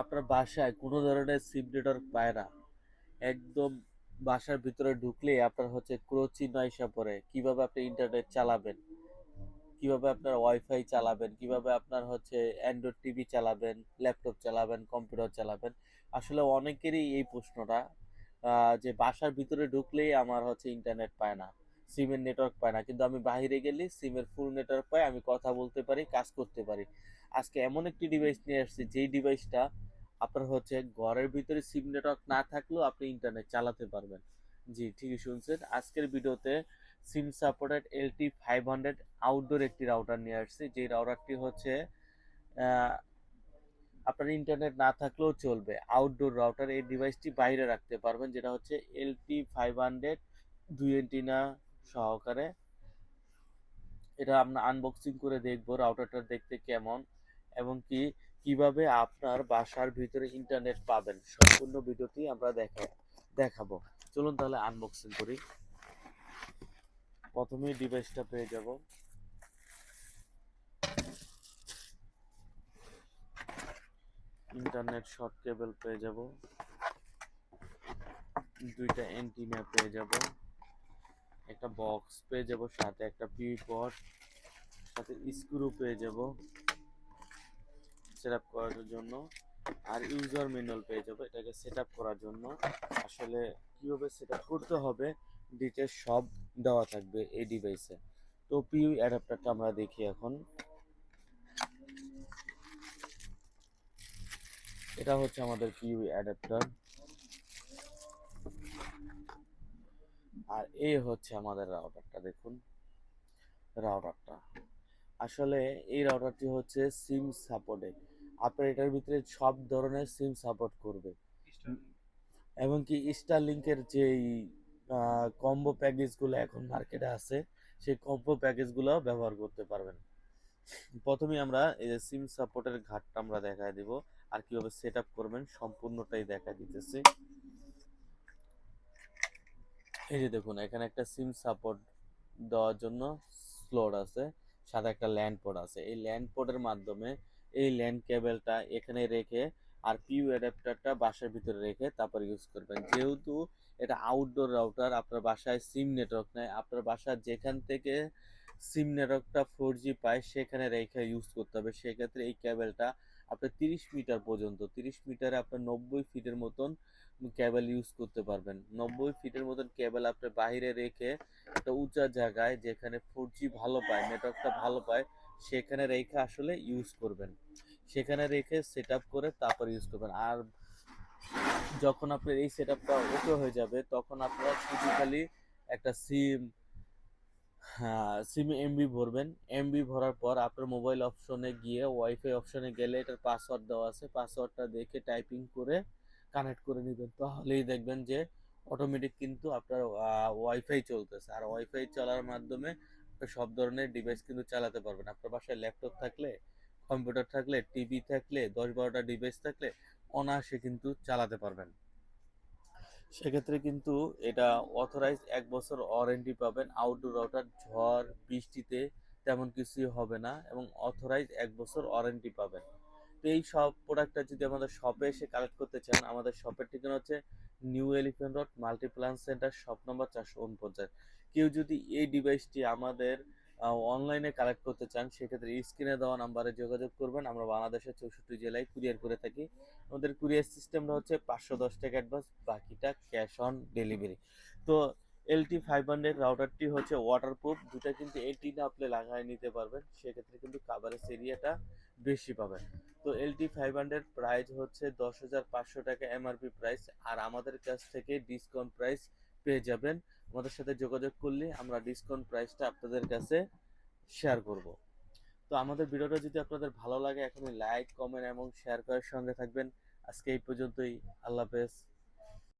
আপনার বাসায় কোনো ধরনের সিম নেটওয়ার্ক পায় না। একদম বাসার ভিতরে ঢুকলেই আপনার হচ্ছে ক্রোচ চিহ্ন এসে পড়ে কীভাবে আপনি ইন্টারনেট চালাবেন? কীভাবে আপনার ওয়াইফাই চালাবেন? কীভাবে আপনার হচ্ছে অ্যান্ড্রয়েড টিভি চালাবেন? ল্যাপটপ চালাবেন? কম্পিউটার চালাবেন? আসলে অনেকেরই এই প্রশ্নটা যে বাসার ভিতরে ঢুকলেই আমার হচ্ছে ইন্টারনেট পায় না সিমের নেটওয়ার্ক পায় না। কিন্তু আমি বাইরে গেলে সিমের ফুল নেটওয়ার্ক পাই, আমি কথা বলতে পারি, কাজ করতে পারি। আজকে এমন একটি ডিভাইস নিয়ে আসছি, যেই ডিভাইসটা আপনার হচ্ছে ঘরের ভিতরে সিম নেটওয়ার্ক না থাকলেও আপনি ইন্টারনেট চালাতে পারবেন। জি, ঠিকই শুনছেন। আজকের ভিডিওতে SIM supported LTE five hundred outdoor একটি রাউটার নিয়ে আসছি যে রাউটারটি হচ্ছে আপনার ইন্টারনেট না থাকলেও চলবে। আউটডোর রাউটার এই ডিভাইসটি বাইরে রাখতে পারবেন, যেটা হচ্ছে এলটি ফাইভ হান্ড্রেড দুই এন্টিনা সহকারে। এটা আমরা আনবক্সিং করে দেখব রাউটারটা দেখতে কেমন। এবং কি, কীভাবে আপনার বাসার ভিতরে ইন্টারনেট পাবেন, সম্পূর্ণ ভিডিওটি আমরা দেখা, দেখাবো। চলুন তাহলে আনবক্সিং করি। প্রথমে ডিভাইসটা পেয়ে যাব। ইন্টারনেট শর্ট কেবল পেয়ে যাব। দুইটা অ্যান্টিনা পেয়ে যাব। একটা বক্স পেয়ে যাব, সাথে একটা পিউপট সাথে স্ক্রু পেয়ে যাব। সেট আপ করার জন্য আর ইউজার ম্যানুয়াল পেয়ে যাব। এটাকে সেট করার জন্য। আসলে কীভাবে সেট করতে হবে ডিটেলস সব দেওয়া থাকবে এই ডিভাইসে তো পিউ অ্যাডাপ্টারটা আমরা দেখি এখন। এটা হচ্ছে আমাদের পিউ অ্যাডাপ্টার আর এই হচ্ছে আমাদের রাউটারটা দেখুন। রাউটারটা আসলে এই রাউটারটি হচ্ছে সিম সাপোর্টেড আপনার এটার ভিতরে সব ধরনের সিম সাপোর্ট করবে। এবং কি স্টারলিংকের যেই কম্বো প্যাকেজগুলো এখন মার্কেটে আছে, সেই কম্বো প্যাকেজগুলো ব্যবহার করতে পারবেন। প্রথমে আমরা এই যে সিম সাপোর্টের ঘাটটা আমরা দেখায় দিব, আর কীভাবে সেট আপ করবেন সম্পূর্ণটাই দেখা দিতেছি। এই যে দেখুন, এখানে একটা সিম সাপোর্ট দেওয়ার জন্য স্লোট আছে, সাথে একটা ল্যান্ড পোর্ট আছে। এই ল্যান্ড পোর্টের মাধ্যমে এই ল্যান্ড কেবলটা এখানে রেখে আর পিউ অ্যাডাপ্টারটা বাসার ভিতরে রেখে তারপর ইউজ করবেন। যেহেতু এটা আউটডোর রাউটার আপনার বাসায় সিম নেটওয়ার্ক নেয় আপনার বাসার যেখান থেকে সিম নেটওয়ার্কটা ফোর জি পায়, সেখানে রেখে ইউজ করতে হবে। সেক্ষেত্রে এই কেবলটা আপনার তিরিশ মিটার পর্যন্ত, তিরিশ মিটারে আপনার নব্বই ফিটের মতন কেবল ইউজ করতে পারবেন। নব্বই ফিটের মতন কেবল আপনি বাইরে রেখে একটা উঁচা জায়গায় যেখানে ফোর জি ভালো পায় নেটওয়ার্কটা ভালো পায় সেখানে রেখে আসলে ইউজ করবেন। সেখানে রেখে সেট করে তারপর ইউজ করবেন। আর যখন আপনার এই সেট আপটা ওকে হয়ে যাবে, তখন আপনারা খালি একটা সিম সিম এমবি ভরবেন। এমবি ভরার পর আপনার মোবাইল অপশনে গিয়ে ওয়াইফাই অপশনে গেলে এটার পাসওয়ার্ড দেওয়া আছে। পাসওয়ার্ডটা দেখে টাইপিং করে কানেক্ট করে নেবেন। তাহলেই দেখবেন যে অটোমেটিক কিন্তু আপনার ওয়াইফাই চলতেছে। আর ওয়াইফাই চলার মাধ্যমে সব ধরনের ডিভাইস কিন্তু চালাতে পারবেন। আপনার বাসায় ল্যাপটপ থাকলে কম্পিউটার থাকলে টিভি থাকলে, দশ বারোটা ডিভাইস থাকলে অনায়াসে কিন্তু চালাতে পারবেন। সেক্ষেত্রে কিন্তু এটা অথরাইজ এক বছর ওয়ারেন্টি পাবেন। আউটডোর রাউটার ঝড়, বৃষ্টিতে তেমন কিছুই হবে না এবং অথরাইজ এক বছর ওয়ারেন্টি পাবেন। এই সব প্রোডাক্টটা যদি আমাদের শপে এসে কালেক্ট করতে চান, আমাদের শপের ঠিকানা হচ্ছে New Elephant Road Multiplan centre shop নম্বর চারশো উনপঞ্চাশ। কেউ যদি এই ডিভাইসটি আমাদের অনলাইনে কালেক্ট করতে চান সেক্ষেত্রে স্ক্রিনে দেওয়া নাম্বারে যোগাযোগ করবেন। আমরা বাংলাদেশের চৌষট্টি জেলায় কুরিয়ার করে থাকি। আমাদের কুরিয়ার সিস্টেমটা হচ্ছে পাঁচশো দশ টাকা অ্যাডভান্স বাকিটা ক্যাশ অন ডেলিভারি তো এলটি ফাইভ হান্ড্রেড রাউটারটি হচ্ছে ওয়াটারপ্রুফ দুটা কিন্তু এটিনে আপনি লাগাই নিতে পারবেন, সেক্ষেত্রে কিন্তু কাভারেজ এরিয়াটা বেশি পাবেন। তো এলটি ফাইভ হান্ড্রেড প্রাইস হচ্ছে দশ হাজার পাঁচশো টাকা এমআরপি প্রাইস আর আমাদের কাছ থেকে ডিসকাউন্ট প্রাইস পেয়ে যাবেন। আমাদের সাথে যোগাযোগ করলে আমরা ডিসকাউন্ট প্রাইসটা আপনাদের কাছে শেয়ার করব। তো আমাদের ভিডিওটা যদি আপনাদের ভালো লাগে, এখনই লাইক কমেন্ট এবং শেয়ার করার সঙ্গে থাকবেন। আজকে এই পর্যন্তই, আল্লাহ হাফেজ।